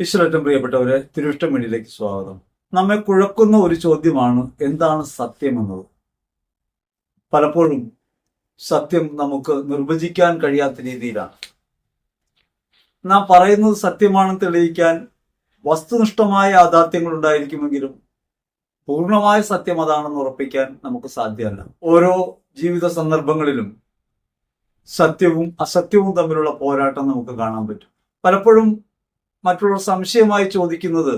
ഈശ്വരറ്റം പ്രിയപ്പെട്ടവരെ തിരുവിഷ്ടം വേണ്ടിയിലേക്ക് സ്വാഗതം. നമ്മെ കുഴക്കുന്ന ഒരു ചോദ്യമാണ് എന്താണ് സത്യം എന്നത്? പലപ്പോഴും സത്യം നമുക്ക് നിർവചിക്കാൻ കഴിയാത്ത രീതിയിലാണ്. നാം പറയുന്നത് സത്യമാണെന്ന് തെളിയിക്കാൻ വസ്തുനിഷ്ഠമായ യാഥാർത്ഥ്യങ്ങൾ ഉണ്ടായിരിക്കുമെങ്കിലും പൂർണമായ സത്യം അതാണെന്ന് ഉറപ്പിക്കാൻ നമുക്ക് സാധ്യമല്ല. ഓരോ ജീവിത സന്ദർഭങ്ങളിലും സത്യവും അസത്യവും തമ്മിലുള്ള പോരാട്ടം നമുക്ക് കാണാൻ പറ്റും. പലപ്പോഴും മറ്റുള്ളവർ സംശയമായി ചോദിക്കുന്നത്.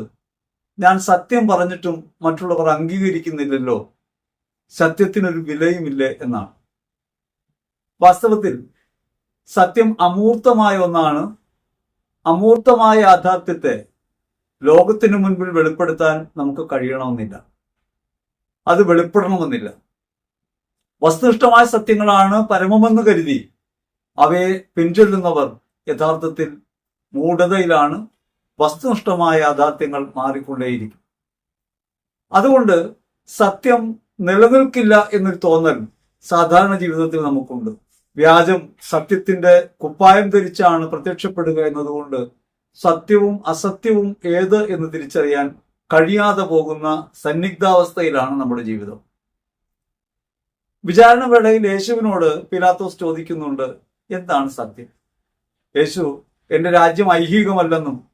ഞാൻ സത്യം പറഞ്ഞിട്ടും മറ്റുള്ളവർ അംഗീകരിക്കുന്നില്ലല്ലോ. സത്യത്തിനൊരു വിലയുമില്ലേ എന്നാണ്. വാസ്തവത്തിൽ സത്യം അമൂർത്തമായ ഒന്നാണ്. അമൂർത്തമായ യാഥാർത്ഥ്യത്തെ ലോകത്തിനു മുൻപിൽ വെളിപ്പെടുത്താൻ നമുക്ക് കഴിയണമെന്നില്ല. അത് വെളിപ്പെടണമെന്നില്ല. വസ്തുനിഷ്ഠമായ സത്യങ്ങളാണ് പരമമെന്ന് കരുതി അവയെ പിൻചൊല്ലുന്നവർ യഥാർത്ഥത്തിൽ മൂഢതയിലാണ്. വസ്തുനിഷ്ഠമായ യാഥാർത്ഥ്യങ്ങൾ മാറിക്കൊണ്ടേയിരിക്കും. അതുകൊണ്ട് സത്യം നിലനിൽക്കില്ല എന്നൊരു തോന്നൽ സാധാരണ ജീവിതത്തിൽ നമുക്കുണ്ട്. വ്യാജം സത്യത്തിന്റെ കുപ്പായം ധരിച്ചാണ് പ്രത്യക്ഷപ്പെടുക എന്നതുകൊണ്ട് സത്യവും അസത്യവും ഏത് എന്ന് തിരിച്ചറിയാൻ കഴിയാതെ പോകുന്ന സന്നിഗ്ധാവസ്ഥയിലാണ് നമ്മുടെ ജീവിതം. വിചാരണ വേളയിൽ യേശുവിനോട് പിലാത്തോസ് ചോദിക്കുന്നുണ്ട് എന്താണ് സത്യം? യേശു എന്റെ രാജ്യം ഐഹികമല്ലെന്നും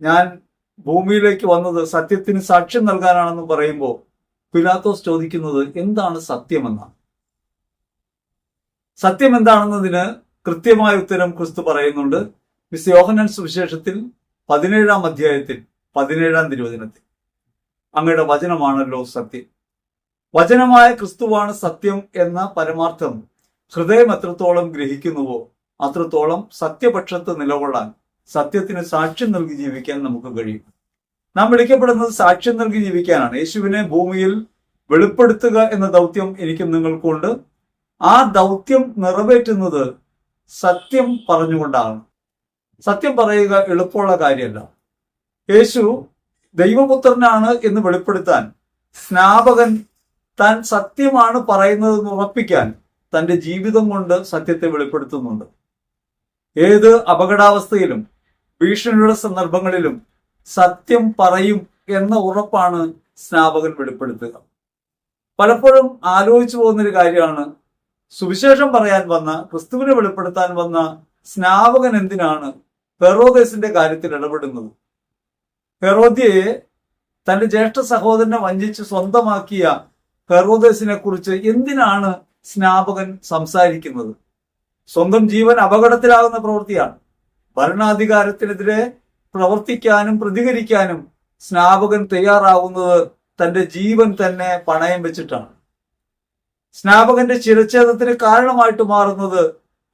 ഞാൻ ഭൂമിയിലേക്ക് വന്നത് സത്യത്തിന് സാക്ഷ്യം നൽകാനാണെന്ന് പറയുമ്പോൾ പിലാത്തോസ് ചോദിക്കുന്നത് എന്താണ് സത്യമെന്നാണ്. സത്യം എന്താണെന്നതിന് കൃത്യമായ ഉത്തരം ക്രിസ്തു പറയുന്നുണ്ട്. മിസ് യോഹനൻ സുവിശേഷത്തിൽ പതിനേഴാം അധ്യായത്തിൽ പതിനേഴാം തിരുവചനത്തിൽ. അങ്ങയുടെ വചനമാണല്ലോ സത്യം. വചനമായ ക്രിസ്തുവാണ് സത്യം എന്ന പരമാർത്ഥം ഹൃദയം എത്രത്തോളം ഗ്രഹിക്കുന്നുവോ അത്രത്തോളം സത്യപക്ഷത്ത് നിലകൊള്ളാൻ സത്യത്തിന് സാക്ഷ്യം നൽകി ജീവിക്കാൻ നമുക്ക് കഴിയും. നാം വിളിക്കപ്പെടുന്നത് സാക്ഷ്യം നൽകി ജീവിക്കാനാണ്. യേശുവിനെ ഭൂമിയിൽ വെളിപ്പെടുത്തുക എന്ന ദൗത്യം എനിക്കും നിങ്ങൾക്കുണ്ട് ആ ദൗത്യം നിറവേറ്റുന്നത് സത്യം പറഞ്ഞുകൊണ്ടാണ്. സത്യം പറയുക എളുപ്പമുള്ള കാര്യമല്ല. യേശു ദൈവപുത്രനാണ് എന്ന് വെളിപ്പെടുത്താൻ സ്നാപകൻ താൻ സത്യമാണ് പറയുന്നതെന്ന് ഉറപ്പിക്കാൻ തന്റെ ജീവിതം കൊണ്ട് സത്യത്തെ വെളിപ്പെടുത്തുന്നുണ്ട്. ഏത് അപകടാവസ്ഥയിലും ഭീഷണിയുടെ സന്ദർഭങ്ങളിലും സത്യം പറയും എന്ന ഉറപ്പാണ് സ്നാപകൻ വെളിപ്പെടുത്തുക. പലപ്പോഴും ആലോചിച്ചു പോകുന്നൊരു കാര്യമാണ്. സുവിശേഷം പറയാൻ വന്ന ക്രിസ്തുവിനെ വെളിപ്പെടുത്താൻ വന്ന സ്നാപകൻ എന്തിനാണ് ഹെറോദേസിന്റെ കാര്യത്തിൽ ഇടപെടുന്നത്? ഹെറോദ്യയെ തന്റെ ജ്യേഷ്ഠ സഹോദരനെ വഞ്ചിച്ച് സ്വന്തമാക്കിയ ഹെറോദേസിനെ കുറിച്ച് എന്തിനാണ് സ്നാപകൻ സംസാരിക്കുന്നത്? സ്വന്തം ജീവൻ അപകടത്തിലാകുന്ന പ്രവൃത്തിയാണ്. ഭരണാധികാരത്തിനെതിരെ പ്രവർത്തിക്കാനും പ്രതികരിക്കാനും സ്നാപകൻ തയ്യാറാവുന്നത് തന്റെ ജീവൻ തന്നെ പണയം വെച്ചിട്ടാണ്. സ്നാപകന്റെ ചിരച്ഛേദത്തിന് കാരണമായിട്ട് മാറുന്നത്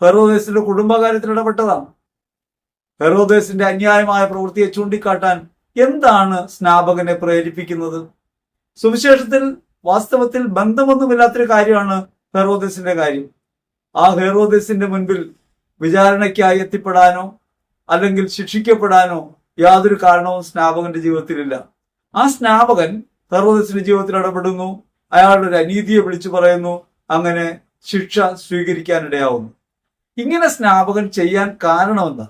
ഹെറോദേസിന്റെ കുടുംബകാര്യത്തിൽ ഇടപെട്ടതാണ്. ഹെറോദേസിന്റെ അന്യായമായ പ്രവൃത്തിയെ ചൂണ്ടിക്കാട്ടാൻ എന്താണ് സ്നാപകനെ പ്രേരിപ്പിക്കുന്നത്? സുവിശേഷത്തിൽ വാസ്തവത്തിൽ ബന്ധമൊന്നുമില്ലാത്തൊരു കാര്യമാണ് ഹെറോദേസിന്റെ കാര്യം. ആ ഹെറോദേസിന്റെ മുൻപിൽ വിചാരണയ്ക്കായി എത്തിപ്പെടാനോ അല്ലെങ്കിൽ ശിക്ഷിക്കപ്പെടാനോ യാതൊരു കാരണവും സ്നാപകന്റെ ജീവിതത്തിലില്ല. ആ സ്നാപകൻ ഹെറോദസിന്റെ ജീവിതത്തിൽ ഇടപെടുന്നു. അയാളുടെ ഒരു അനീതിയെ വിളിച്ചു പറയുന്നു. അങ്ങനെ ശിക്ഷ സ്വീകരിക്കാനിടയാവുന്നു. ഇങ്ങനെ സ്നാപകൻ ചെയ്യാൻ കാരണമെന്താ?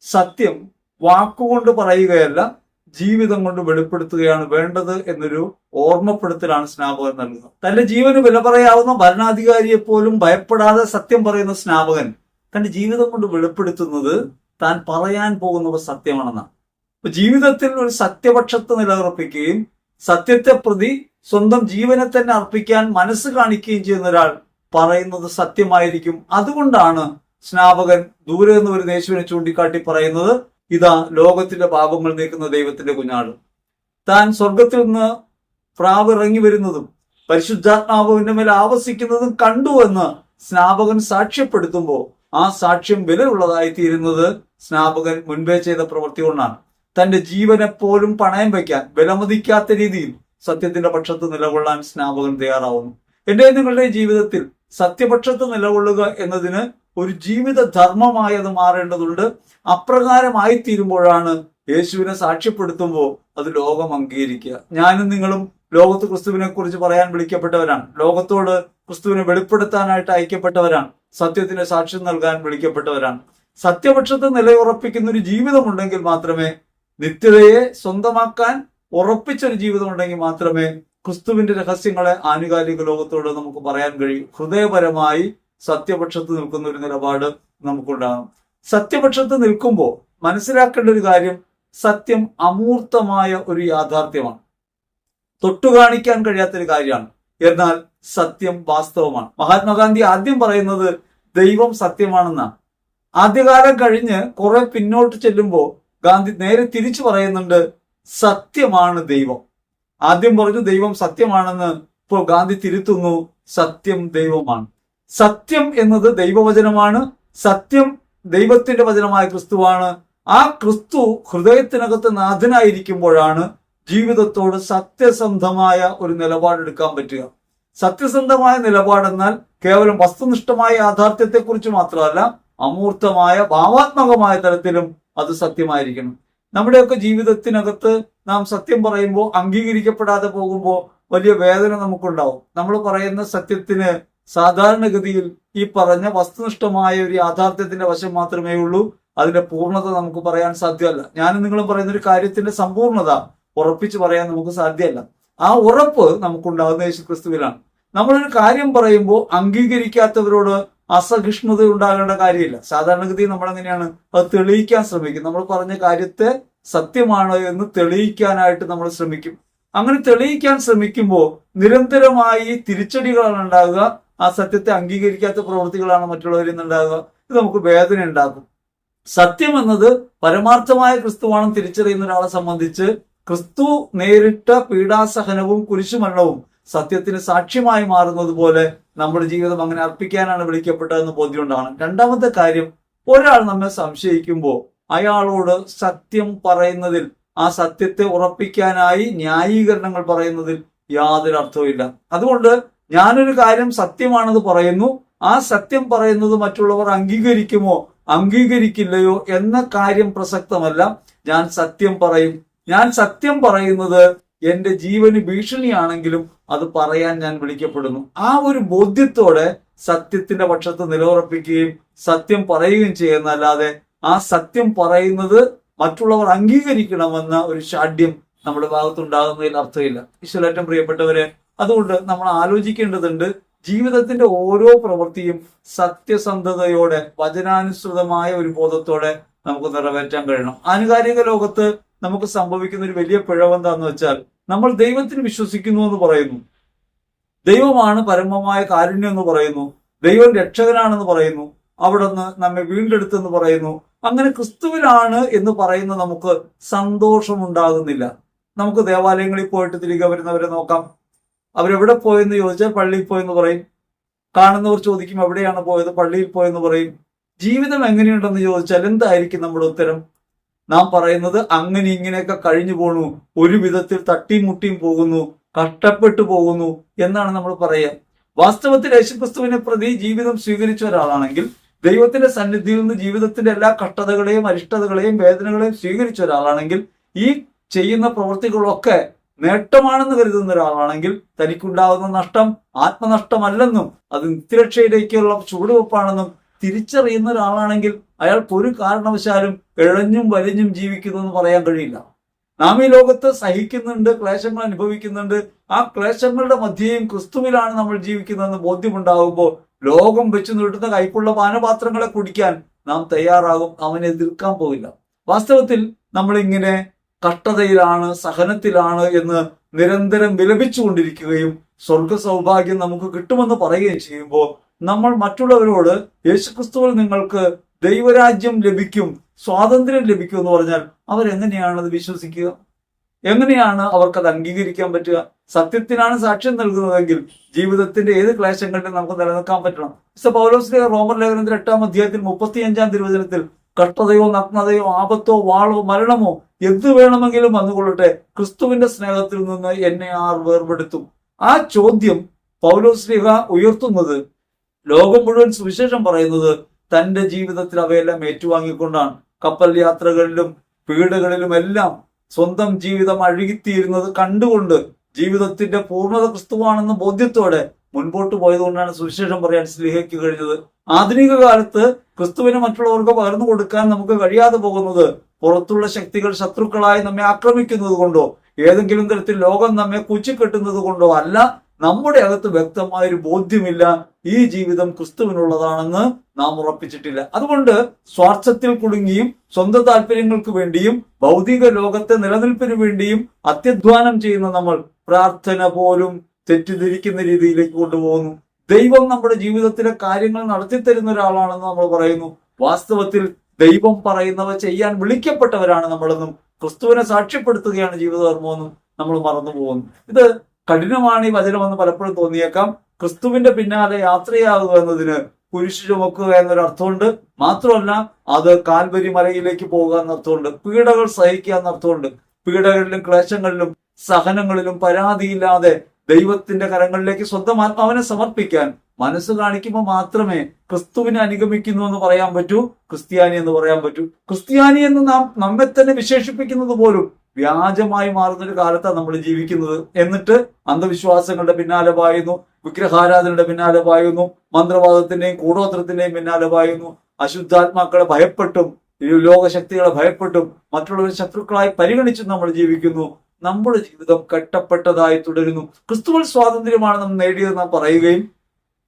സത്യം വാക്കുകൊണ്ട് പറയുകയല്ല ജീവിതം കൊണ്ട് വെളിപ്പെടുത്തുകയാണ് വേണ്ടത് എന്നൊരു ഓർമ്മപ്പെടുത്തലാണ് സ്നാപകൻ നൽകുന്നത്. തന്റെ ജീവന് വില പറയാവുന്ന ഭരണാധികാരിയെ പോലും ഭയപ്പെടാതെ സത്യം പറയുന്ന സ്നാപകൻ തന്റെ ജീവിതം കൊണ്ട് വെളിപ്പെടുത്തുന്നത് താൻ പറയാൻ പോകുന്നവ സത്യമാണെന്നാണ് അപ്പൊ ജീവിതത്തിൽ ഒരു സത്യപക്ഷത്ത് നിലനിർപ്പിക്കുകയും സത്യത്തെ പ്രതി സ്വന്തം ജീവനെ തന്നെ അർപ്പിക്കാൻ മനസ്സ് കാണിക്കുകയും ചെയ്യുന്ന ഒരാൾ പറയുന്നത് സത്യമായിരിക്കും. അതുകൊണ്ടാണ് സ്നാപകൻ ദൂരെ നിന്ന് ഒരു യേശുവിനെ ചൂണ്ടിക്കാട്ടി പറയുന്നത് ഇതാ ലോകത്തിന്റെ പാപങ്ങൾ നീക്കുന്ന ദൈവത്തിന്റെ കുഞ്ഞാട്. താൻ സ്വർഗത്തിൽ നിന്ന് പ്രാവ് ഇറങ്ങി വരുന്നതും പരിശുദ്ധാത്മാവിന്റെ മേൽ ആവസിക്കുന്നതും കണ്ടു എന്ന് സ്നാപകൻ സാക്ഷ്യപ്പെടുത്തുമ്പോൾ ആ സാക്ഷ്യം വിലയുള്ളതായി തീരുന്നത് സ്നാപകൻ മുൻപേ ചെയ്ത പ്രവൃത്തി കൊണ്ടാണ്. തന്റെ ജീവനെപ്പോലും പണയം വയ്ക്കാൻ വിലമതിക്കാത്ത രീതിയിൽ സത്യത്തിന്റെ പക്ഷത്ത് നിലകൊള്ളാൻ സ്നാപകൻ തയ്യാറാവുന്നു. എന്റെ നിങ്ങളുടെ ജീവിതത്തിൽ സത്യപക്ഷത്ത് നിലകൊള്ളുക എന്നതിന് ഒരു ജീവിത ധർമ്മമായി അത് മാറേണ്ടതുണ്ട്. അപ്രകാരമായി തീരുമ്പോഴാണ് യേശുവിനെ സാക്ഷ്യപ്പെടുത്തുമ്പോൾ അത് ലോകം അംഗീകരിക്കുക. ഞാനും നിങ്ങളും ലോകത്ത് ക്രിസ്തുവിനെ കുറിച്ച് പറയാൻ വിളിക്കപ്പെട്ടവരാണ്. ലോകത്തോട് ക്രിസ്തുവിനെ വെളിപ്പെടുത്താനായിട്ട് അയക്കപ്പെട്ടവരാണ്. സത്യത്തിന് സാക്ഷ്യം നൽകാൻ വിളിക്കപ്പെട്ടവരാണ്. സത്യപക്ഷത്ത് നിലയുറപ്പിക്കുന്ന ഒരു ജീവിതമുണ്ടെങ്കിൽ മാത്രമേ നിത്യതയെ സ്വന്തമാക്കാൻ ഉറപ്പിച്ചൊരു ജീവിതം ഉണ്ടെങ്കിൽ മാത്രമേ ക്രിസ്തുവിന്റെ രഹസ്യങ്ങളെ ആനുകാലിക ലോകത്തോട് നമുക്ക് പറയാൻ കഴിയും. ഹൃദയപരമായി സത്യപക്ഷത്ത് നിൽക്കുന്ന ഒരു നിലപാട് നമുക്കുണ്ടാകും സത്യപക്ഷത്ത് നിൽക്കുമ്പോൾ മനസ്സിലാക്കേണ്ട ഒരു കാര്യം സത്യം അമൂർത്തമായ ഒരു യാഥാർത്ഥ്യമാണ്. തൊട്ടു തൊട്ടുകാണിക്കാൻ കഴിയാത്തൊരു കാര്യമാണ്. എന്നാൽ സത്യം വാസ്തവമാണ്. മഹാത്മാഗാന്ധി ആദ്യം പറയുന്നത് ദൈവം സത്യമാണെന്നാണ്. ആദ്യകാലം കഴിഞ്ഞ് കുറെ പിന്നോട്ട് ചെല്ലുമ്പോൾ ഗാന്ധി നേരെ തിരിച്ചു പറയുന്നുണ്ട് സത്യമാണ് ദൈവം. ആദ്യം പറഞ്ഞു ദൈവം സത്യമാണെന്ന്. ഇപ്പോൾ ഗാന്ധി തിരുത്തുന്നു സത്യം ദൈവമാണ്. സത്യം എന്നത് ദൈവവചനമാണ് സത്യം ദൈവത്തിന്റെ വചനമായ ക്രിസ്തുവാണ്. ആ ക്രിസ്തു ഹൃദയത്തിനകത്ത് നാഥനായിരിക്കുമ്പോഴാണ് ജീവിതത്തോട് സത്യസന്ധമായ ഒരു നിലപാടെടുക്കാൻ പറ്റുക. സത്യസന്ധമായ നിലപാടെന്നാൽ കേവലം വസ്തുനിഷ്ഠമായ യാഥാർത്ഥ്യത്തെക്കുറിച്ച് മാത്രമല്ല അമൂർത്തമായ ഭാവാത്മകമായ തലത്തിലും അത് സത്യമായിരിക്കണം. നമ്മുടെയൊക്കെ ജീവിതത്തിനകത്ത് നാം സത്യം പറയുമ്പോൾ അംഗീകരിക്കപ്പെടാതെ പോകുമ്പോൾ വലിയ വേദന നമുക്കുണ്ടാവും. നമ്മൾ പറയുന്ന സത്യത്തിന് സാധാരണഗതിയിൽ ഈ പറഞ്ഞ വസ്തുനിഷ്ഠമായ ഒരു യാഥാർത്ഥ്യത്തിന്റെ വശം മാത്രമേ ഉള്ളൂ. അതിന്റെ പൂർണത നമുക്ക് പറയാൻ സാധ്യമല്ല. ഞാൻ നിങ്ങളും പറയുന്ന ഒരു കാര്യത്തിന്റെ സമ്പൂർണത ഉറപ്പിച്ച് പറയാൻ നമുക്ക് സാധ്യമല്ല. ആ ഉറപ്പ് നമുക്കുണ്ടാകുന്ന യേശു ക്രിസ്തുവിലാണ് നമ്മളൊരു കാര്യം പറയുമ്പോൾ അംഗീകരിക്കാത്തവരോട് അസഹിഷ്ണുത ഉണ്ടാകേണ്ട കാര്യമില്ല. സാധാരണഗതിയിൽ നമ്മൾ എങ്ങനെയാണ് അത് തെളിയിക്കാൻ ശ്രമിക്കും. നമ്മൾ പറഞ്ഞ കാര്യത്തെ സത്യമാണോ എന്ന് തെളിയിക്കാനായിട്ട് നമ്മൾ ശ്രമിക്കും. അങ്ങനെ തെളിയിക്കാൻ ശ്രമിക്കുമ്പോൾ നിരന്തരമായി തിരിച്ചടികളാണ് ഉണ്ടാകുക. ആ സത്യത്തെ അംഗീകരിക്കാത്ത പ്രവൃത്തികളാണ് മറ്റുള്ളവരിൽ നിന്നുണ്ടാകുക. ഇത് നമുക്ക് വേദന ഉണ്ടാക്കും. സത്യം എന്നത് പരമാർത്ഥമായ ക്രിസ്തുവാണെന്ന് തിരിച്ചറിയുന്ന ഒരാളെ സംബന്ധിച്ച് ക്രിസ്തു നേരിട്ട പീഡാസഹനവും കുരിശുമരണവും സത്യത്തിന് സാക്ഷ്യമായി മാറുന്നത് പോലെ നമ്മുടെ ജീവിതം അങ്ങനെ അർപ്പിക്കാനാണ് വിളിക്കപ്പെട്ടതെന്ന് ബോധ്യമുണ്ടാണ് രണ്ടാമത്തെ കാര്യം ഒരാൾ നമ്മെ സംശയിക്കുമ്പോൾ അയാളോട് സത്യം പറയുന്നതിൽ ആ സത്യത്തെ ഉറപ്പിക്കാനായി ന്യായീകരണങ്ങൾ പറയുന്നതിൽ യാതൊരു അർത്ഥവുമില്ല അതുകൊണ്ട് ഞാനൊരു കാര്യം സത്യമാണെന്ന് പറയുന്നു ആ സത്യം പറയുന്നത് മറ്റുള്ളവർ അംഗീകരിക്കുമോ അംഗീകരിക്കില്ലയോ എന്ന കാര്യം പ്രസക്തമല്ല. ഞാൻ സത്യം പറയും. ഞാൻ സത്യം പറയുന്നത് എന്റെ ജീവന് ഭീഷണിയാണെങ്കിലും അത് പറയാൻ ഞാൻ വിളിക്കപ്പെടുന്നു. ആ ഒരു ബോധ്യത്തോടെ സത്യത്തിന്റെ പക്ഷത്ത് നിലയുറപ്പിക്കുകയും സത്യം പറയുകയും ചെയ്യുന്നല്ലാതെ ആ സത്യം പറയുന്നത് മറ്റുള്ളവർ അംഗീകരിക്കണമെന്ന ഒരു ഷാഠ്യം നമ്മുടെ ഭാഗത്തുണ്ടാകുന്നതിൽ അർത്ഥമില്ല. ഈശ്വരേറ്റം പ്രിയപ്പെട്ടവരെ അതുകൊണ്ട് നമ്മൾ ആലോചിക്കേണ്ടതുണ്ട് ജീവിതത്തിന്റെ ഓരോ പ്രവൃത്തിയും സത്യസന്ധതയോടെ വചനാനുസൃതമായ ഒരു ബോധത്തോടെ നമുക്ക് നിറവേറ്റാൻ കഴിയണം. ആനുകാലിക ലോകത്ത് നമുക്ക് സംഭവിക്കുന്ന ഒരു വലിയ പിഴവ് എന്താന്ന് വെച്ചാൽ നമ്മൾ ദൈവത്തിന് വിശ്വസിക്കുന്നു എന്ന് പറയുന്നു. ദൈവമാണ് പരമമായ കാരുണ്യം എന്ന് പറയുന്നു. ദൈവം രക്ഷകനാണെന്ന് പറയുന്നു. അവിടുന്ന് നമ്മെ വീണ്ടെടുത്തെന്ന് പറയുന്നു. അങ്ങനെ ക്രിസ്തുവിലാണ് എന്ന് പറയുന്ന നമുക്ക് സന്തോഷമുണ്ടാകുന്നില്ല. നമുക്ക് ദേവാലയങ്ങളിൽ പോയിട്ട് തിരികെ വരുന്നവരെ നോക്കാം. അവരെവിടെ പോയെന്ന് ചോദിച്ചാൽ പള്ളിയിൽ പോയെന്ന് പറയും. കാണുന്നവർ ചോദിക്കും എവിടെയാണ് പോയത്? പള്ളിയിൽ പോയെന്ന് പറയും. ജീവിതം എങ്ങനെയുണ്ടെന്ന് ചോദിച്ചാൽ എന്തായിരിക്കും നമ്മുടെ ഉത്തരം? നാം പറയുന്നത് അങ്ങനെ ഇങ്ങനെയൊക്കെ കഴിഞ്ഞു പോണു ഒരു വിധത്തിൽ തട്ടിയും മുട്ടിയും പോകുന്നു കഷ്ടപ്പെട്ടു പോകുന്നു എന്നാണ് നമ്മൾ പറയുക. വാസ്തവത്തിൽ യേശുക്രിസ്തുവിനെ പ്രതി ജീവിതം സ്വീകരിച്ച ഒരാളാണെങ്കിൽ ദൈവത്തിന്റെ സന്നിധിയിൽ നിന്ന് ജീവിതത്തിന്റെ എല്ലാ കഷ്ടതകളെയും അരിഷ്ടതകളെയും വേദനകളെയും സ്വീകരിച്ച ഒരാളാണെങ്കിൽ ഈ ചെയ്യുന്ന പ്രവൃത്തികളൊക്കെ നേട്ടമാണെന്ന് കരുതുന്ന ഒരാളാണെങ്കിൽ തനിക്കുണ്ടാകുന്ന നഷ്ടം ആത്മനഷ്ടമല്ലെന്നും അത് നിത്യരക്ഷയിലേക്കുള്ള ചുവടുവെപ്പാണെന്നും തിരിച്ചറിയുന്ന ഒരാളാണെങ്കിൽ അയാൾക്ക് ഒരു കാരണവശാലും ഇഴഞ്ഞും വലിഞ്ഞും ജീവിക്കുന്നു എന്ന് പറയാൻ കഴിയില്ല. നാം ഈ ലോകത്ത് സഹിക്കുന്നുണ്ട് ക്ലേശങ്ങൾ അനുഭവിക്കുന്നുണ്ട്. ആ ക്ലേശങ്ങളുടെ മധ്യയും ക്രിസ്തുവിലാണ് നമ്മൾ ജീവിക്കുന്നതെന്ന് ബോധ്യമുണ്ടാകുമ്പോൾ ലോകം വെച്ച് നീട്ടുന്ന കൈക്കുള്ള പാനപാത്രങ്ങളെ കുടിക്കാൻ നാം തയ്യാറാകും അവനെ എതിർക്കാൻ പോകില്ല വാസ്തവത്തിൽ നമ്മളിങ്ങനെ കഷ്ടതയിലാണ് സഹനത്തിലാണ് എന്ന് നിരന്തരം വിലപിച്ചുകൊണ്ടിരിക്കുകയും സ്വർഗ സൗഭാഗ്യം നമുക്ക് കിട്ടുമെന്ന് പറയുകയും ചെയ്യുമ്പോൾ നമ്മൾ മറ്റുള്ളവരോട് യേശുക്രിസ്തുവിൽ നിങ്ങൾക്ക് ദൈവരാജ്യം ലഭിക്കും സ്വാതന്ത്ര്യം ലഭിക്കും എന്ന് പറഞ്ഞാൽ അവരെങ്ങനെയാണ് അത് വിശ്വസിക്കുക? എങ്ങനെയാണ് അവർക്കത് അംഗീകരിക്കാൻ പറ്റുക? സത്യത്തിനാണ് സാക്ഷ്യം നൽകുന്നതെങ്കിൽ ജീവിതത്തിന്റെ ഏത് ക്ലേശങ്ങളിലും നമുക്ക് നിലനിൽക്കാൻ പറ്റണം. മിസ്റ്റർ പൗലോസ്ലിയ റോമർ ലേഖനത്തിൽ എട്ടാം അധ്യായത്തിൽ മുപ്പത്തിയഞ്ചാം തിരുവചനത്തിൽ കഷ്ടതയോ നഗ്നതയോ ആപത്തോ വാളോ മരണമോ എന്ത് വേണമെങ്കിലും വന്നുകൊള്ളട്ടെ ക്രിസ്തുവിന്റെ സ്നേഹത്തിൽ നിന്ന് എന്നെ ആർ വേർപെടുത്തും. ആ ചോദ്യം പൗലോസ്ലിഹ ഉയർത്തുന്നത് ലോകം മുഴുവൻ സുവിശേഷം പറയുന്നത് തന്റെ ജീവിതത്തിൽ അവയെല്ലാം ഏറ്റുവാങ്ങിക്കൊണ്ടാണ്. കപ്പൽ യാത്രകളിലും വീടുകളിലും എല്ലാം സ്വന്തം ജീവിതം അഴുകിത്തീരുന്നത് കണ്ടുകൊണ്ട് ജീവിതത്തിന്റെ പൂർണത ക്രിസ്തുവാണെന്ന ബോധ്യത്തോടെ മുൻപോട്ട് പോയതുകൊണ്ടാണ് സുവിശേഷം പറയാൻ സ്ലിഹയ്ക്ക് കഴിഞ്ഞത്. ആധുനിക കാലത്ത് ക്രിസ്തുവിനെ മറ്റുള്ളവർക്ക് പകർന്നു കൊടുക്കാൻ നമുക്ക് കഴിയാതെ പോകുന്നത് പുറത്തുള്ള ശക്തികൾ ശത്രുക്കളായി നമ്മെ ആക്രമിക്കുന്നത് കൊണ്ടോ ഏതെങ്കിലും തരത്തിൽ ലോകം നമ്മെ കുച്ചിക്കെട്ടുന്നത് കൊണ്ടോ അല്ല നമ്മുടെ അകത്ത് വ്യക്തമായൊരു ബോധ്യമില്ല. ഈ ജീവിതം ക്രിസ്തുവിനുള്ളതാണെന്ന് നാം ഉറപ്പിച്ചിട്ടില്ല. അതുകൊണ്ട് സ്വാർത്ഥത്തിൽ കുടുങ്ങിയും സ്വന്തം താല്പര്യങ്ങൾക്ക് വേണ്ടിയും ഭൗതിക ലോകത്തെ നിലനിൽപ്പിന് വേണ്ടിയും അത്യധ്വാനം ചെയ്യുന്ന നമ്മൾ പ്രാർത്ഥന പോലും തെറ്റിദ്ധരിക്കുന്ന രീതിയിലേക്ക് കൊണ്ടുപോകുന്നു. ദൈവം നമ്മുടെ ജീവിതത്തിലെ കാര്യങ്ങൾ നടത്തി തരുന്ന ഒരാളാണെന്ന് നമ്മൾ പറയുന്നു. വാസ്തവത്തിൽ ദൈവം പറയുന്നവ ചെയ്യാൻ വിളിക്കപ്പെട്ടവരാണ് നമ്മളെന്നും ക്രിസ്തുവിനെ സാക്ഷ്യപ്പെടുത്തുകയാണ് ജീവിതധർമ്മമെന്നും നമ്മൾ മറന്നു പോകുന്നു ഇത് കഠിനമാണ് ഈ വചനമെന്ന് പലപ്പോഴും തോന്നിയേക്കാം. ക്രിസ്തുവിന്റെ പിന്നാലെ യാത്രയാകുക എന്നതിന് കുരിശു ചുമക്കുക എന്നൊരു അർത്ഥമുണ്ട്. മാത്രമല്ല അത് കാൽവരി മലയിലേക്ക് പോകുക എന്നർത്ഥമുണ്ട് പീഡകൾ സഹിക്കുക എന്നർത്ഥമുണ്ട് പീഡകളിലും ക്ലേശങ്ങളിലും സഹനങ്ങളിലും പരാതിയില്ലാതെ ദൈവത്തിന്റെ കരങ്ങളിലേക്ക് സ്വന്തം ആത്മാവിനെ സമർപ്പിക്കാൻ മനസ്സ് കാണിക്കുമ്പോൾ മാത്രമേ ക്രിസ്തുവിനെ അനുഗമിക്കുന്നു എന്ന് പറയാൻ പറ്റൂ ക്രിസ്ത്യാനി എന്ന് പറയാൻ പറ്റൂ. ക്രിസ്ത്യാനി എന്ന് നാം നമ്മെ തന്നെ വിശേഷിപ്പിക്കുന്നത് പോലും വ്യാജമായി മാറുന്ന ഒരു കാലത്താണ് നമ്മൾ ജീവിക്കുന്നത് എന്നിട്ട് അന്ധവിശ്വാസങ്ങളുടെ പിന്നാലെ പായുന്നു വിഗ്രഹാരാധനയുടെ പിന്നാലെ പായുന്നു മന്ത്രവാദത്തിന്റെയും കൂടോത്രത്തിന്റെയും പിന്നാലെ പായുന്നു അശുദ്ധാത്മാക്കളെ ഭയപ്പെട്ടും ലോകശക്തികളെ ഭയപ്പെട്ടും മറ്റുള്ളവരെ ശത്രുക്കളായി പരിഗണിച്ചും നമ്മൾ ജീവിക്കുന്നു. നമ്മുടെ ജീവിതം കെട്ടപ്പെട്ടതായി തുടരുന്നു. ക്രിസ്തുവൽ സ്വാതന്ത്ര്യമാണ് നാം നേടിയത് നാം പറയുകയും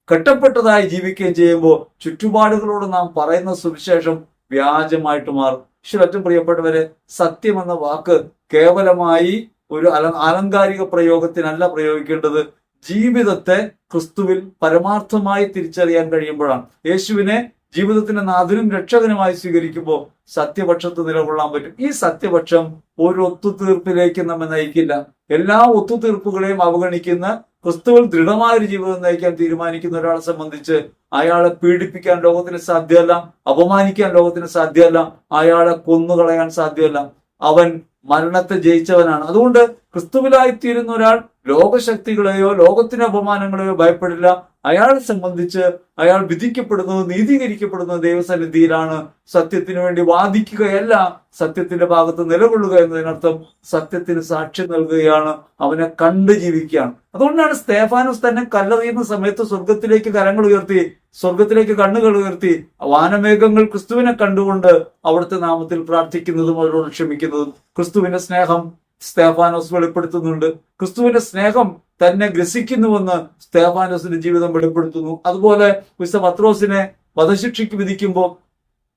കെട്ടപ്പെട്ടതായി ജീവിക്കുകയും ചെയ്യുമ്പോൾ ചുറ്റുപാടുകളോട് നാം പറയുന്ന സുവിശേഷം വ്യാജമായിട്ട് മാറും. ഏറ്റവും പ്രിയപ്പെട്ടവരെ സത്യം എന്ന വാക്ക് കേവലമായി ഒരു അല ആലങ്കാരിക പ്രയോഗത്തിനല്ല പ്രയോഗിക്കേണ്ടത്. ജീവിതത്തെ ക്രിസ്തുവിൽ പരമാർത്ഥമായി തിരിച്ചറിയാൻ കഴിയുമ്പോഴാണ്. യേശുവിനെ ജീവിതത്തിന്റെ നാഥനും രക്ഷകനുമായി സ്വീകരിക്കുമ്പോൾ സത്യപക്ഷത്ത് നിലകൊള്ളാൻ പറ്റും. ഈ സത്യപക്ഷം ഒരു ഒത്തുതീർപ്പിലേക്ക് നമ്മെ നയിക്കില്ല. എല്ലാ ഒത്തുതീർപ്പുകളെയും അവഗണിക്കുന്ന ക്രിസ്തുവിൽ ദൃഢമായ ഒരു ജീവിതം നയിക്കാൻ തീരുമാനിക്കുന്ന ഒരാളെ സംബന്ധിച്ച് അയാളെ പീഡിപ്പിക്കാൻ ലോകത്തിന് സാധ്യമല്ല അപമാനിക്കാൻ ലോകത്തിന് സാധ്യമല്ല അയാളെ കൊന്നുകളയാൻ സാധ്യമല്ല. അവൻ മരണത്തെ ജയിച്ചവനാണ്. അതുകൊണ്ട് ക്രിസ്തുവിലായി തീരുന്ന ഒരാൾ ലോകശക്തികളെയോ ലോകത്തിന് അപമാനങ്ങളെയോ ഭയപ്പെടില്ല. അയാളെ സംബന്ധിച്ച് അയാൾ വിധിക്കപ്പെടുന്നത് നീതീകരിക്കപ്പെടുന്നത് ദൈവസന്നിധിയിലാണ് സത്യത്തിന് വേണ്ടി വാദിക്കുകയല്ല സത്യത്തിന്റെ ഭാഗത്ത് നിലകൊള്ളുക എന്നതിനർത്ഥം സത്യത്തിന് സാക്ഷ്യം നൽകുകയാണ് അവനെ കണ്ട് ജീവിക്കുകയാണ്. അതുകൊണ്ടാണ് സ്തേഫാനോസ് തന്നെ കല്ലറിയുന്ന സമയത്ത് സ്വർഗത്തിലേക്ക് കരങ്ങൾ ഉയർത്തി സ്വർഗത്തിലേക്ക് കണ്ണുകൾ ഉയർത്തി വാനമേഘങ്ങൾ ക്രിസ്തുവിനെ കണ്ടുകൊണ്ട് അവിടുത്തെ നാമത്തിൽ പ്രാർത്ഥിക്കുന്നതും അവരോട് ക്ഷമിക്കുന്നതും ക്രിസ്തുവിന്റെ സ്നേഹം സ്തേഫാനോസ് വെളിപ്പെടുത്തുന്നുണ്ട്. ക്രിസ്തുവിന്റെ സ്നേഹം തന്നെ ഗ്രസിക്കുന്നുവെന്ന് സ്തേഫാനോസിന്റെ ജീവിതം വെളിപ്പെടുത്തുന്നു. അതുപോലെ വിശുദ്ധ പത്രോസിനെ വധശിക്ഷയ്ക്ക് വിധിക്കുമ്പോൾ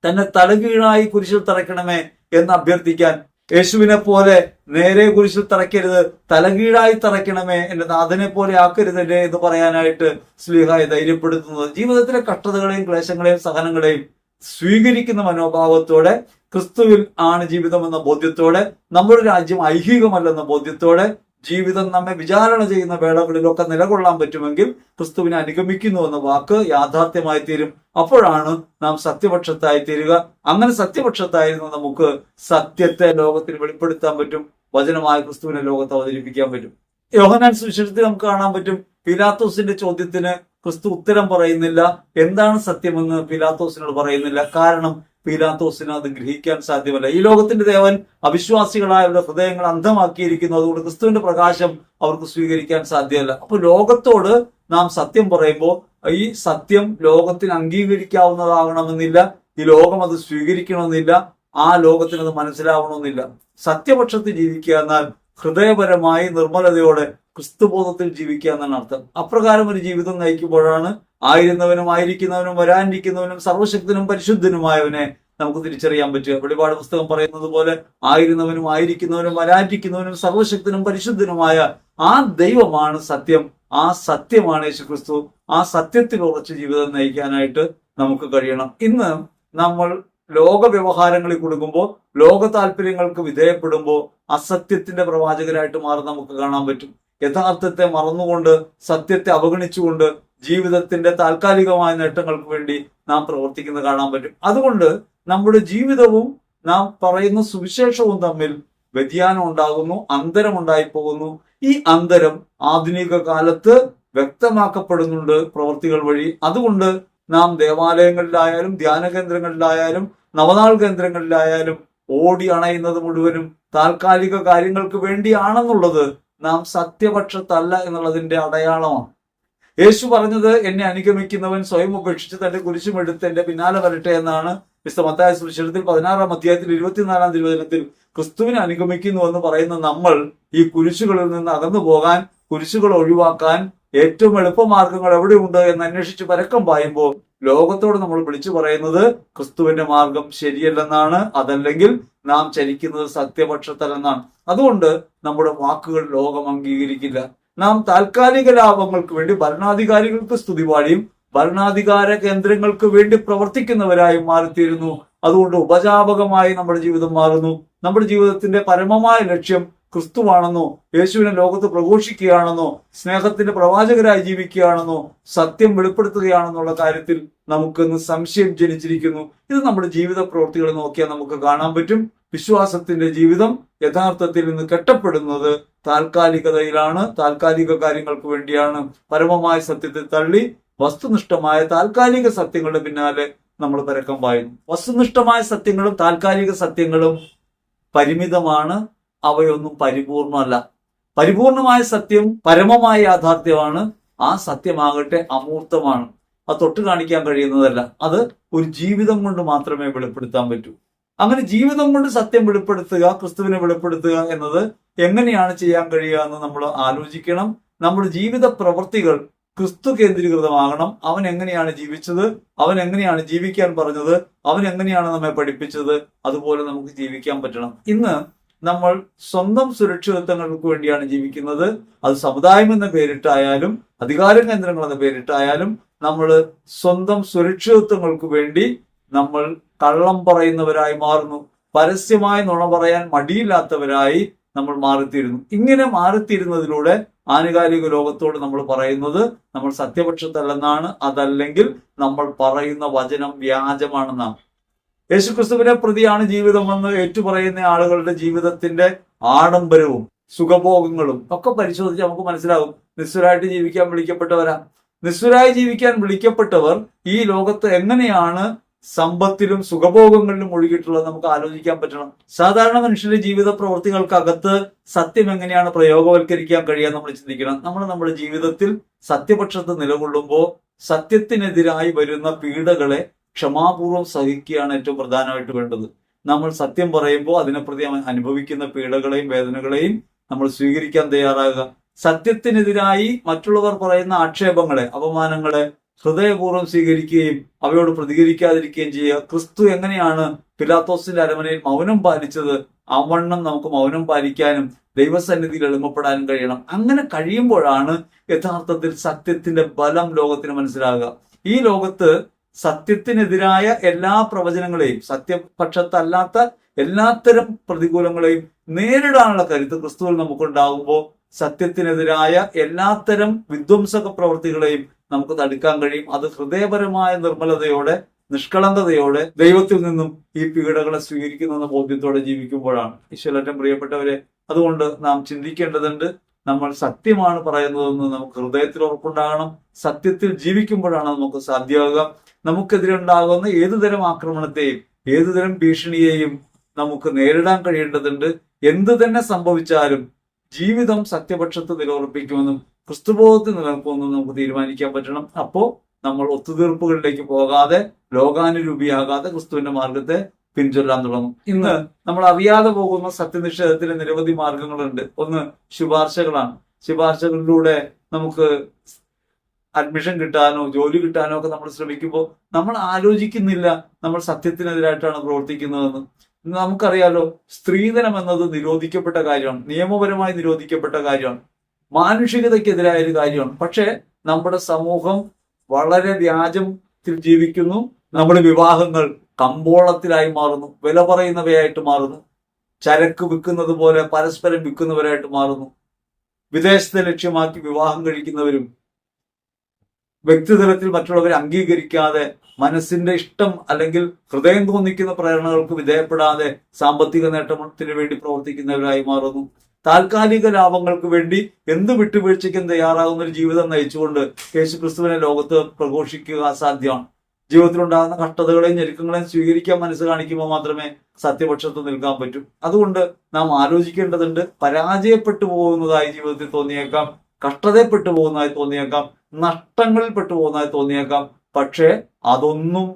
തന്നെ തലകീഴായി കുരിശിൽ തറയ്ക്കണമേ എന്ന് അഭ്യർത്ഥിക്കാൻ യേശുവിനെ പോലെ നേരെ കുരിശിൽ തറയ്ക്കരുത് തലകീഴായി തറയ്ക്കണമേ എന്റെ നാഥനെ പോലെ ആക്കരുതല്ലേ എന്ന് പറയാനായിട്ട് സ്ലീഹായി ധൈര്യപ്പെടുത്തുന്നത്. ജീവിതത്തിലെ കഷ്ടതകളെയും ക്ലേശങ്ങളെയും സഹനങ്ങളെയും സ്വീകരിക്കുന്ന മനോഭാവത്തോടെ ക്രിസ്തുവിൽ ആണ് ജീവിതം എന്ന ബോധ്യത്തോടെ നമ്മുടെ രാജ്യം ഐഹികമല്ലെന്ന ബോധ്യത്തോടെ ജീവിതം നമ്മെ വിചാരണ ചെയ്യുന്ന വേളകളിലൊക്കെ നിലകൊള്ളാൻ പറ്റുമെങ്കിൽ ക്രിസ്തുവിനെ അനുഗമിക്കുന്നു എന്ന വാക്ക് യാഥാർത്ഥ്യമായി തീരും. അപ്പോഴാണ് നാം സത്യപക്ഷത്തായി തീരുക. അങ്ങനെ സത്യപക്ഷത്തായിരുന്നു നമുക്ക് സത്യത്തെ ലോകത്തിന് വെളിപ്പെടുത്താൻ പറ്റും. വചനമായ ക്രിസ്തുവിനെ ലോകത്ത് അവതരിപ്പിക്കാൻ പറ്റും. യോഹനാൻ സുശീലത്തിൽ നമുക്ക് കാണാൻ പറ്റും. പിലാത്തോസിന്റെ ചോദ്യത്തിന് ക്രിസ്തു ഉത്തരം പറയുന്നില്ല. എന്താണ് സത്യമെന്ന് പിലാത്തോസിനോട് പറയുന്നില്ല. കാരണം പീലാത്തോസിന് അത് ഗ്രഹിക്കാൻ സാധ്യമല്ല. ഈ ലോകത്തിന്റെ ദേവൻ അവിശ്വാസികളായവരുടെ ഹൃദയങ്ങൾ അന്ധമാക്കിയിരിക്കുന്നു. അതുകൊണ്ട് ക്രിസ്തുവിന്റെ പ്രകാശം അവർക്ക് സ്വീകരിക്കാൻ സാധ്യമല്ല. അപ്പൊ ലോകത്തോട് നാം സത്യം പറയുമ്പോൾ ഈ സത്യം ലോകത്തിന് അംഗീകരിക്കാവുന്നതാകണമെന്നില്ല. ഈ ലോകം അത് സ്വീകരിക്കണമെന്നില്ല. ആ ലോകത്തിന് അത് മനസ്സിലാവണമെന്നില്ല. സത്യപക്ഷത്തിൽ ജീവിക്കുക എന്നാൽ ഹൃദയപരമായി നിർമ്മലതയോടെ ക്രിസ്തുബോധത്തിൽ ജീവിക്കുക എന്നാണ് അർത്ഥം. അപ്രകാരം ഒരു ജീവിതം നയിക്കുമ്പോഴാണ് ആയിരുന്നവനും ആയിരിക്കുന്നവനും വരാനിരിക്കുന്നവനും സർവശക്തനും പരിശുദ്ധനുമായവനെ നമുക്ക് തിരിച്ചറിയാൻ പറ്റുക. വെളിപാട് പുസ്തകം പറയുന്നത് പോലെ ആയിരുന്നവനും ആയിരിക്കുന്നവനും വരാനിരിക്കുന്നവനും സർവശക്തനും പരിശുദ്ധനുമായ ആ ദൈവമാണ് സത്യം. ആ സത്യമാണ് യേശു ക്രിസ്തു ആ സത്യത്തിൽ ഉറച്ച ജീവിതം നയിക്കാനായിട്ട് നമുക്ക് കഴിയണം. ഇന്ന് നമ്മൾ ലോക വ്യവഹാരങ്ങളിൽ കൊടുക്കുമ്പോൾ ലോക താല്പര്യങ്ങൾക്ക് വിധേയപ്പെടുമ്പോൾ അസത്യത്തിന്റെ പ്രവാചകരായിട്ട് മാറി നമുക്ക് കാണാൻ പറ്റും. യഥാർത്ഥത്തെ മറന്നുകൊണ്ട് സത്യത്തെ അവഗണിച്ചുകൊണ്ട് ജീവിതത്തിന്റെ താൽക്കാലികമായ നേട്ടങ്ങൾക്ക് വേണ്ടി നാം പ്രവർത്തിക്കുന്നത് കാണാൻ പറ്റും. അതുകൊണ്ട് നമ്മുടെ ജീവിതവും നാം പറയുന്ന സുവിശേഷവും തമ്മിൽ വ്യതിയാനം ഉണ്ടാകുന്നു അന്തരം ഉണ്ടായി പോകുന്നു ഈ അന്തരം ആധുനിക കാലത്ത് വ്യക്തമാക്കപ്പെടുന്നുണ്ട് പ്രവർത്തികൾ വഴി. അതുകൊണ്ട് നാം ദേവാലയങ്ങളിലായാലും ധ്യാന കേന്ദ്രങ്ങളിലായാലും നവനാൾ കേന്ദ്രങ്ങളിലായാലും ഓടി അണയുന്നത് മുഴുവനും താൽക്കാലിക കാര്യങ്ങൾക്ക് വേണ്ടിയാണെന്നുള്ളത് നാം സത്യപക്ഷത്തല്ല എന്നുള്ളതിന്റെ അടയാളമാണ്. യേശു പറഞ്ഞത് എന്നെ അനുഗമിക്കുന്നവൻ സ്വയം ഉപേക്ഷിച്ച് തന്റെ കുരിശുമെടുത്ത് എന്റെ പിന്നാലെ വരട്ടെ എന്നാണ് വിശുദ്ധ മത്തായ സുവിശേഷത്തിൽ പതിനാറാം അധ്യായത്തിൽ ഇരുപത്തിനാലാം തിരുവചനത്തിൽ ക്രിസ്തുവിനെ അനുഗമിക്കുന്നു എന്ന് പറയുന്ന നമ്മൾ ഈ കുരിശുകളിൽ നിന്ന് അകന്നു പോകാൻ കുരിശുകൾ ഒഴിവാക്കാൻ ഏറ്റവും എളുപ്പമാർഗങ്ങൾ എവിടെയുണ്ട് എന്ന് അന്വേഷിച്ച് പരക്കം പായുമ്പോൾ ലോകത്തോട് നമ്മൾ വിളിച്ചു പറയുന്നത് ക്രിസ്തുവിന്റെ മാർഗം ശരിയല്ലെന്നാണ് അതല്ലെങ്കിൽ നാം ചരിക്കുന്നത് സത്യപക്ഷത്തല്ലെന്നാണ് അതുകൊണ്ട് നമ്മുടെ വാക്കുകൾ ലോകം അംഗീകരിക്കില്ല. നാം താൽക്കാലിക ലാഭങ്ങൾക്ക് വേണ്ടി ഭരണാധികാരികൾക്ക് സ്തുതിപാടിയും ഭരണാധികാര കേന്ദ്രങ്ങൾക്ക് വേണ്ടി പ്രവർത്തിക്കുന്നവരായും മാറിത്തീരുന്നു. അതുകൊണ്ട് ഉപജാപകമായി നമ്മുടെ ജീവിതം മാറുന്നു. നമ്മുടെ ജീവിതത്തിന്റെ പരമമായ ലക്ഷ്യം ക്രിസ്തുവാണെന്നോ യേശുവിനെ ലോകത്ത് പ്രഘോഷിക്കുകയാണെന്നോ സ്നേഹത്തിന്റെ പ്രവാചകരായി ജീവിക്കുകയാണെന്നോ സത്യം വെളിപ്പെടുത്തുകയാണെന്നുള്ള കാര്യത്തിൽ നമുക്കിന്ന് സംശയം ജനിച്ചിരിക്കുന്നു. ഇത് നമ്മുടെ ജീവിത പ്രവൃത്തികൾ നോക്കിയാൽ നമുക്ക് കാണാൻ പറ്റും. വിശ്വാസത്തിന്റെ ജീവിതം യഥാർത്ഥത്തിൽ ഇന്ന് കെട്ടപ്പെടുന്നത് താൽക്കാലികതയിലാണ്. താൽക്കാലിക കാര്യങ്ങൾക്ക് വേണ്ടിയാണ്. പരമമായ സത്യത്തെ തള്ളി വസ്തുനിഷ്ഠമായ താൽക്കാലിക സത്യങ്ങളുടെ പിന്നാലെ നമ്മൾ പരക്കം പായുന്നു. വസ്തുനിഷ്ഠമായ സത്യങ്ങളും താൽക്കാലിക സത്യങ്ങളും പരിമിതമാണ്. അവയൊന്നും പരിപൂർണമല്ല. പരിപൂർണമായ സത്യം പരമമായ യാഥാർത്ഥ്യമാണ്. ആ സത്യമാകട്ടെ അമൂർത്തമാണ്. അത് തൊട്ട് കാണിക്കാൻ കഴിയുന്നതല്ല. അത് ഒരു ജീവിതം കൊണ്ട് മാത്രമേ വെളിപ്പെടുത്താൻ പറ്റൂ. അങ്ങനെ ജീവിതം കൊണ്ട് സത്യം വെളിപ്പെടുത്തുക ക്രിസ്തുവിനെ വെളിപ്പെടുത്തുക എന്നത് എങ്ങനെയാണ് ചെയ്യാൻ കഴിയുക എന്ന് നമ്മൾ ആലോചിക്കണം. നമ്മുടെ ജീവിത പ്രവൃത്തികൾ ക്രിസ്തു കേന്ദ്രീകൃതമാകണം. അവൻ എങ്ങനെയാണ് ജീവിച്ചത്? അവൻ എങ്ങനെയാണ് ജീവിക്കാൻ പറഞ്ഞത്? അവൻ എങ്ങനെയാണ് നമ്മെ പഠിപ്പിച്ചത്? അതുപോലെ നമുക്ക് ജീവിക്കാൻ പറ്റണം. ഇന്ന് നമ്മൾ സ്വന്തം സുരക്ഷിതത്വങ്ങൾക്ക് വേണ്ടിയാണ് ജീവിക്കുന്നത്. അത് സമുദായം എന്ന പേരിട്ടായാലും അധികാര കേന്ദ്രങ്ങൾ എന്ന പേരിട്ടായാലും നമ്മൾ സ്വന്തം സുരക്ഷിതത്വങ്ങൾക്ക് വേണ്ടി നമ്മൾ കള്ളം പറയുന്നവരായി മാറുന്നു. പരസ്യമായി നുണ പറയാൻ മടിയില്ലാത്തവരായി നമ്മൾ മാറിത്തീരുന്നു. ഇങ്ങനെ മാറിത്തീരുന്നതിലൂടെ ആനുകാലിക ലോകത്തോട് നമ്മൾ പറയുന്നത് നമ്മൾ സത്യപക്ഷത്തല്ലെന്നാണ്. അതല്ലെങ്കിൽ നമ്മൾ പറയുന്ന വചനം വ്യാജമാണെന്നാണ്. യേശുക്രിസ്തുവിനെ പ്രതിയാണ് ജീവിതമെന്ന് ഏറ്റുപറയുന്ന ആളുകളുടെ ജീവിതത്തിന്റെ ആഡംബരവും സുഖഭോഗങ്ങളും ഒക്കെ പരിശോധിച്ച് നമുക്ക് മനസ്സിലാകും നിസ്വരായിട്ട് ജീവിക്കാൻ വിളിക്കപ്പെട്ടവരാ. നിസ്വരായി ജീവിക്കാൻ വിളിക്കപ്പെട്ടവർ ഈ ലോകത്ത് എങ്ങനെയാണ് സമ്പത്തിലും സുഖഭോഗങ്ങളിലും ഒഴുകിയിട്ടുള്ളത് നമുക്ക് ആലോചിക്കാൻ പറ്റണം. സാധാരണ മനുഷ്യന്റെ ജീവിത പ്രവൃത്തികൾക്കകത്ത് സത്യം എങ്ങനെയാണ് പ്രയോഗവൽക്കരിക്കാൻ കഴിയാൻ നമ്മൾ ചിന്തിക്കണം. നമ്മൾ നമ്മുടെ ജീവിതത്തിൽ സത്യപക്ഷത്ത് നിലകൊള്ളുമ്പോൾ സത്യത്തിനെതിരായി വരുന്ന പീഡകളെ ക്ഷമാപൂർവം സഹിക്കുകയാണ് ഏറ്റവും പ്രധാനമായിട്ട് വേണ്ടത്. നമ്മൾ സത്യം പറയുമ്പോൾ അതിനെ പ്രതി അവൻ അനുഭവിക്കുന്ന പീഡകളെയും വേദനകളെയും നമ്മൾ സ്വീകരിക്കാൻ തയ്യാറാകുക. സത്യത്തിനെതിരായി മറ്റുള്ളവർ പറയുന്ന ആക്ഷേപങ്ങളെ അപമാനങ്ങളെ ഹൃദയപൂർവം സ്വീകരിക്കുകയും അവയോട് പ്രതികരിക്കാതിരിക്കുകയും ചെയ്യുക. ക്രിസ്തു എങ്ങനെയാണ് പിലാത്തോസിന്റെ അരമനയിൽ മൗനം പാലിച്ചത്? അവണ്ണം നമുക്ക് മൗനം പാലിക്കാനും ദൈവസന്നിധിയിൽ എളുപ്പപ്പെടാനും കഴിയണം. അങ്ങനെ കഴിയുമ്പോഴാണ് യഥാർത്ഥത്തിൽ സത്യത്തിന്റെ ബലം ലോകത്തിന് മനസ്സിലാകുക. ഈ ലോകത്ത് സത്യത്തിനെതിരായ എല്ലാ പ്രവചനങ്ങളെയും സത്യപക്ഷത്തല്ലാത്ത എല്ലാത്തരം പ്രതികൂലങ്ങളെയും നേരിടാനുള്ള കരുത്ത് ക്രിസ്തുവിൽ നമുക്കുണ്ടാകുമ്പോൾ സത്യത്തിനെതിരായ എല്ലാത്തരം വിധ്വംസക പ്രവൃത്തികളെയും നമുക്ക് തടുക്കാൻ കഴിയും. അത് ഹൃദയപരമായ നിർമ്മലതയോടെ നിഷ്കളങ്കതയോടെ ദൈവത്തിൽ നിന്നും ഈ പീഡകളെ സ്വീകരിക്കുന്ന ബോധ്യത്തോടെ ജീവിക്കുമ്പോഴാണ്. ഈശ്വരറ്റം പ്രിയപ്പെട്ടവരെ അതുകൊണ്ട് നാം ചിന്തിക്കേണ്ടതുണ്ട് നമ്മൾ സത്യമാണ് പറയുന്നതെന്ന് നമുക്ക് ഹൃദയത്തിൽ ഉറപ്പുണ്ടാകണം. സത്യത്തിൽ ജീവിക്കുമ്പോഴാണ് നമുക്ക് സാധ്യമാകുക. നമുക്കെതിരെ ഉണ്ടാകുന്ന ഏതുതരം ആക്രമണത്തെയും ഏതുതരം ഭീഷണിയെയും നമുക്ക് നേരിടാൻ കഴിയേണ്ടതുണ്ട്. എന്ത് തന്നെ സംഭവിച്ചാലും ജീവിതം സത്യപക്ഷത്ത് നിലയുറപ്പിക്കുമെന്നും ക്രിസ്തുബോധത്തിൽ നിലനിൽക്കുമെന്നും നമുക്ക് തീരുമാനിക്കാൻ പറ്റണം. അപ്പോൾ നമ്മൾ ഒത്തുതീർപ്പുകളിലേക്ക് പോകാതെ ലോകാനുരൂപിയാകാതെ ക്രിസ്തുവിന്റെ മാർഗത്തെ പിൻചൊല്ലാൻ തുടങ്ങും ഇന്ന് നമ്മൾ അറിയാതെ പോകുന്ന സത്യനിഷേധത്തിന് നിരവധി മാർഗങ്ങളുണ്ട്. ഒന്ന് ശുപാർശകളാണ്. ശുപാർശകളിലൂടെ നമുക്ക് അഡ്മിഷൻ കിട്ടാനോ ജോലി കിട്ടാനോ ഒക്കെ നമ്മൾ ശ്രമിക്കുമ്പോൾ നമ്മൾ ആലോചിക്കുന്നില്ല നമ്മൾ സത്യത്തിനെതിരായിട്ടാണ് പ്രവർത്തിക്കുന്നതെന്ന്. നമുക്കറിയാലോ സ്ത്രീധനം എന്നത് നിരോധിക്കപ്പെട്ട കാര്യമാണ്. നിയമപരമായി നിരോധിക്കപ്പെട്ട കാര്യമാണ്. മാനുഷികതയ്ക്കെതിരായ ഒരു കാര്യമാണ്. പക്ഷേ നമ്മുടെ സമൂഹം വളരെ വ്യാജത്തിൽ ജീവിക്കുന്നു. നമ്മുടെ വിവാഹങ്ങൾ കമ്പോളത്തിലായി മാറുന്നു വില പറയുന്നവയായിട്ട് മാറുന്നു ചരക്ക് വിൽക്കുന്നത് പോലെ പരസ്പരം വിൽക്കുന്നവരായിട്ട് മാറുന്നു. വിദേശത്തെ ലക്ഷ്യമാക്കി വിവാഹം കഴിക്കുന്നവരും വ്യക്തിതലത്തിൽ മറ്റുള്ളവരെ അംഗീകരിക്കാതെ മനസ്സിന്റെ ഇഷ്ടം അല്ലെങ്കിൽ ഹൃദയം തോന്നിക്കുന്ന പ്രേരണകൾക്ക് വിധേയപ്പെടാതെ സാമ്പത്തിക നേട്ടത്തിന് വേണ്ടി പ്രവർത്തിക്കുന്നവരായി മാറുന്നു. താൽക്കാലിക ലാഭങ്ങൾക്ക് വേണ്ടി എന്ത് വിട്ടുവീഴ്ചയ്ക്കും തയ്യാറാകുന്ന ഒരു ജീവിതം നയിച്ചുകൊണ്ട് യേശു ക്രിസ്തുവിനെ ലോകത്ത് പ്രഘോഷിക്കുക അസാധ്യമാണ്. ജീവിതത്തിലുണ്ടാകുന്ന കഷ്ടതകളെയും ഞെരുക്കങ്ങളെയും സ്വീകരിക്കാൻ മനസ്സ് കാണിക്കുമ്പോൾ മാത്രമേ സത്യപക്ഷത്ത് നിൽക്കാൻ പറ്റൂ. അതുകൊണ്ട് നാം ആലോചിക്കേണ്ടതുണ്ട് പരാജയപ്പെട്ടു പോകുന്നതായി ജീവിതത്തിൽ തോന്നിയേക്കാം കഷ്ടതയപ്പെട്ടു പോകുന്നതായി തോന്നിയേക്കാം നഷ്ടങ്ങളിൽ പെട്ടു പോകുന്നതായി തോന്നിയേക്കാം. പക്ഷേ അതൊന്നും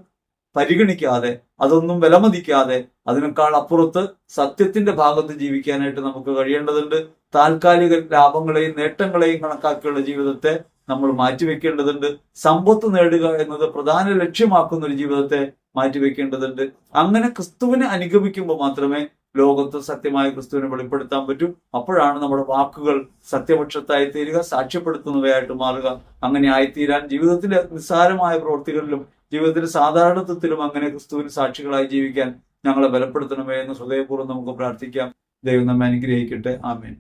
പരിഗണിക്കാതെ അതൊന്നും വിലമതിക്കാതെ അതിനേക്കാൾ അപ്പുറത്ത് സത്യത്തിന്റെ ഭാഗത്ത് ജീവിക്കാനായിട്ട് നമുക്ക് കഴിയേണ്ടതുണ്ട്. താൽക്കാലിക ലാഭങ്ങളെയും നേട്ടങ്ങളെയും കണക്കാക്കിയുള്ള ജീവിതത്തെ നമ്മൾ മാറ്റിവെക്കേണ്ടതുണ്ട്. സമ്പത്ത് നേടുക എന്നത് പ്രധാന ലക്ഷ്യമാക്കുന്ന ഒരു ജീവിതത്തെ മാറ്റിവെക്കേണ്ടതുണ്ട്. അങ്ങനെ ക്രിസ്തുവിനെ അനുഗമിക്കുമ്പോൾ മാത്രമേ ലോകത്ത് സത്യമായ ക്രിസ്തുവിനെ വെളിപ്പെടുത്താൻ പറ്റൂ. അപ്പോഴാണ് നമ്മുടെ വാക്കുകൾ സത്യപക്ഷത്തായി തീരുക സാക്ഷ്യപ്പെടുത്തുന്നവയായിട്ട് മാറുക. അങ്ങനെ ആയിത്തീരാൻ ജീവിതത്തിലെ നിസ്സാരമായ പ്രവൃത്തികളിലും ജീവിതത്തിലെ സാധാരണത്വത്തിലും അങ്ങനെ ക്രിസ്തുവിന് സാക്ഷികളായി ജീവിക്കാൻ ഞങ്ങളെ ബലപ്പെടുത്തണമേ എന്ന് ഹൃദയപൂർവം നമുക്ക് പ്രാർത്ഥിക്കാം. ദൈവം നമ്മെ അനുഗ്രഹിക്കട്ടെ. ആമേൻ.